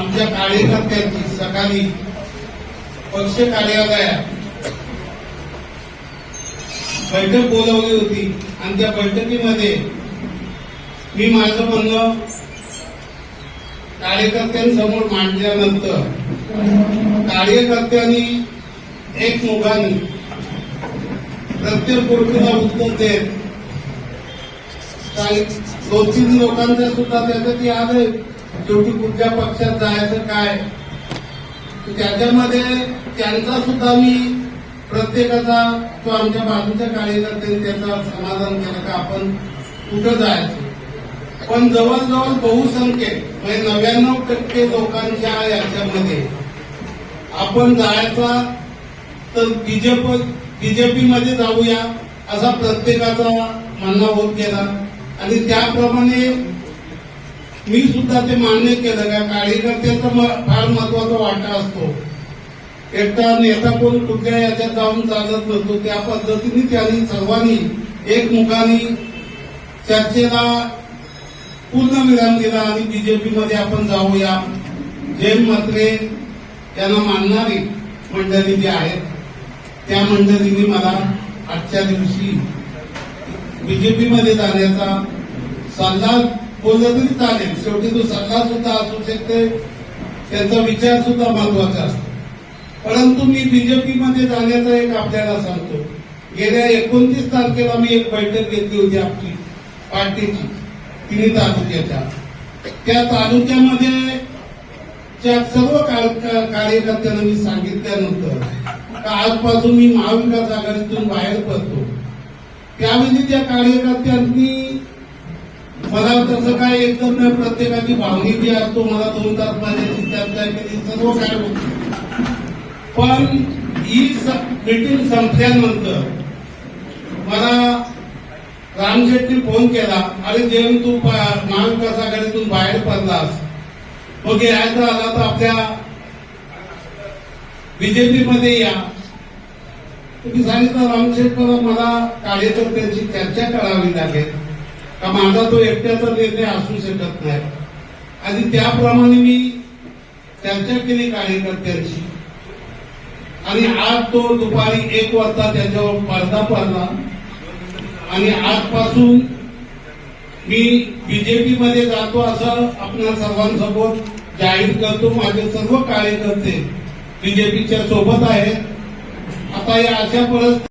आमच्या कार्यकर्त्यांची सकाळी पक्ष कार्यालयात बैठक बोलवली होती. आणि त्या बैठकीमध्ये मी माझं म्हणणं कार्यकर्त्यांसमोर मांडल्यानंतर कार्यकर्त्यांनी एक मुखाने प्रत्येक गोष्टीला उत्तर देत दोन तीन लोकांचा सुद्धा त्याच्यात आलंय शेवटी कुठल्या पक्षात जायचं काय? त्याच्यामध्ये त्यांचा सुद्धा मी प्रत्येकाचा तो आमच्या बाजूच्या कार्यकर्त्यांनी त्याचा समाधान केलं का आपण कुठं जायचं? पण जवळजवळ बहुसंख्येत म्हणजे नव्याण्णव टक्के लोकांच्या याच्यामध्ये आपण जायचा तर बीजेपी बीजेपी मध्ये जाऊया असा प्रत्येकाचा म्हणणं होत गेला. आणि त्याप्रमाणे मी सुद्धा ते मान्य केलं का कार्यकर्त्याचा म- फार महत्त्वाचा वाटा असतो. एकटा नेता कोण कुठल्या याच्यात जाऊन चालत नसतो त्या पद्धतीने त्यांनी सर्वांनी एकमुखाने चर्चेला पूर्ण विराम दिला आणि बीजेपीमध्ये आपण जाऊया. जैन मात्रे त्यांना मानणारी मंडळी जी आहेत त्या मंडळींनी मला आजच्या दिवशी बीजेपीमध्ये जाण्याचा सल्ला बोललं तरी चालेल. शेवटी तो सल्ला सुद्धा असू शकते. त्यांचा विचार सुद्धा महत्त्वाचा असतो. परंतु मी बीजेपी मध्ये जाण्याचा एक आपल्याला सांगतो. गेल्या एकोणतीस तारखेला मी एक बैठक घेतली होती आपली पार्टीची तिन्ही तालुक्याच्या. त्या तालुक्यामध्ये त्या सर्व कार्यकर्त्यांना मी सांगितल्यानंतर आजपासून मी महाविकास आघाडीतून बाहेर पडतो. त्यावेळी त्या कार्यकर्त्यांनी मला तसं काय एकदम नाही प्रत्येकाची भावनी जी असतो मला दोन तास माझ्याशी चर्चा केली सर्व काय पण ही मिटिंग संपल्यानंतर मला रामशेट्टी फोन केला अरे जेव्हा तू पा- महाविकास आघाडीतून बाहेर पडलास. मग यायचं आला तर आपल्या बीजेपी मध्ये या. तुम्ही सांगितलं रामशेठ मला मला कार्यकर्त्यांची चर्चा करावी लागेल. का माझा तो एकट्याचा निर्णय असू शकत नाही? आणि त्याप्रमाणे मी चर्चा केली कार्यकर्त्यांशी. आणि आज तो दुपारी एक वाजता त्याच्यावर पडदा पडला. आणि आजपासून मी बीजेपी मध्ये जातो असं आपल्या सर्वांसमोर जाहीर करतो. माझे सर्व कार्यकर्ते बीजेपीच्या सोबत आहेत. आता या अशा परत